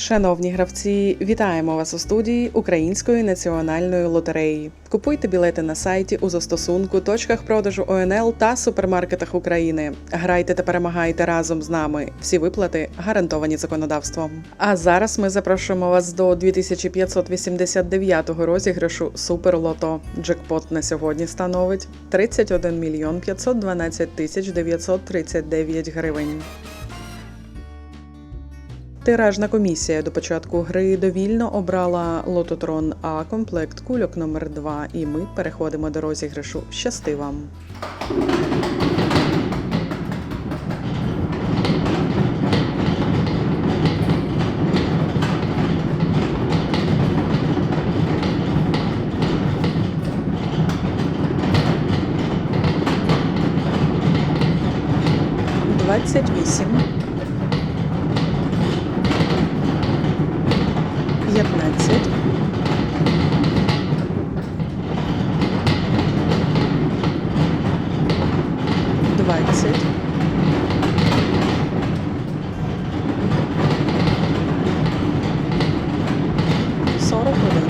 Шановні гравці, вітаємо вас у студії Української національної лотереї. Купуйте білети на сайті у застосунку, точках продажу ОНЛ та супермаркетах України. Грайте та перемагайте разом з нами. Всі виплати гарантовані законодавством. А зараз ми запрошуємо вас до 2589-го розіграшу Суперлото. Джекпот на сьогодні становить 31 мільйон 512 тисяч 939 гривень. Тиражна комісія до початку гри довільно обрала лототрон А комплект кульок номер 2 і ми переходимо до розіграшу. Щасти вам! Двадцять вісім. П'ятнадцять. Двадцять. Сорок один.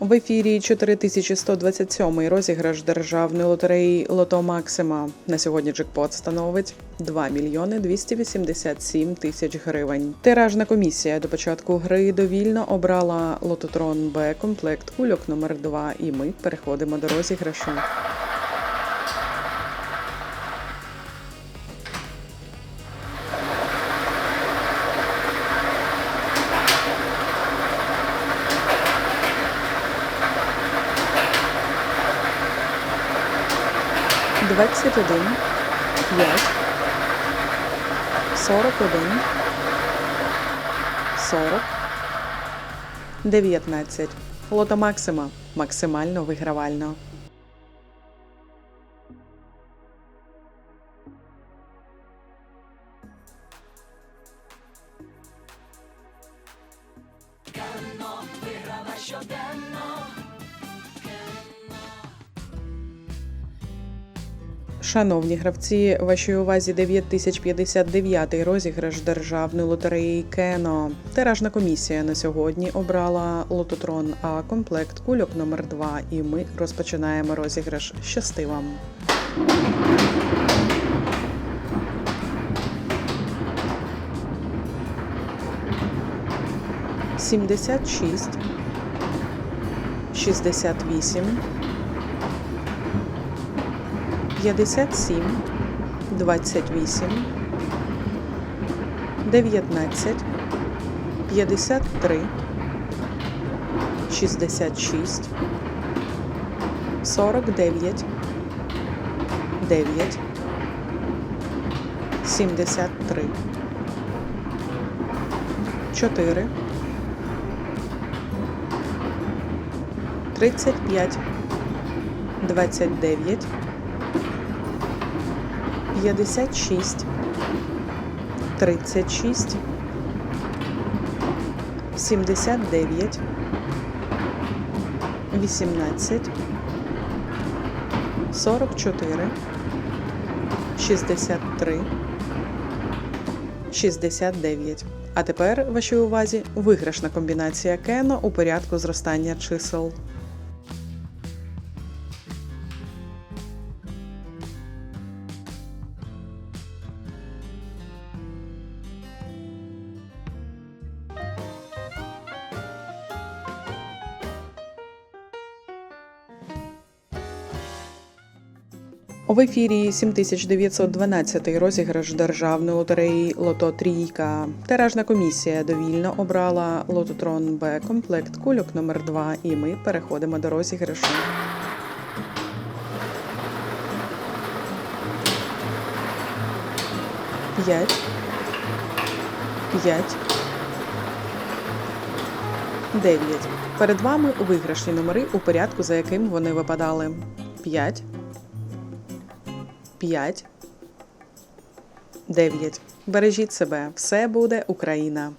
В ефірі 4127 розіграш державної лотереї Лото Максима. На сьогодні джекпот становить 2 мільйони 287 тисяч гривень. Тиражна комісія до початку гри довільно обрала лототрон Б комплект кульок номер 2 і ми переходимо до розіграшу. Двадцять один, п'ять, сорок один, сорок, дев'ятнадцять. Лото Максима максимально вигравально. Шановні гравці, вашій увазі 9059 розіграш державної лотереї Кено. Тиражна комісія на сьогодні обрала лототрон А комплект кульок номер 2 і ми розпочинаємо розіграш. Щасти вам! Сімдесят шість, шістдесят вісім. 57, 28, 19, 53, 66, 49, 9, 73, 4, 35, 29, 56, 36, 79, 18, 44, 63, 69. А тепер вашій увазі виграшна комбінація Кено у порядку зростання чисел. В ефірі 7912 розіграш державної лотереї Лото Трійка. Тиражна комісія довільно обрала лототрон Б комплект кульок номер 2 і ми переходимо до розіграшу. 5, 5, 9. Перед вами виграшні номери у порядку, за яким вони випадали. 5, 5, 9. Бережіть себе. Все буде Україна.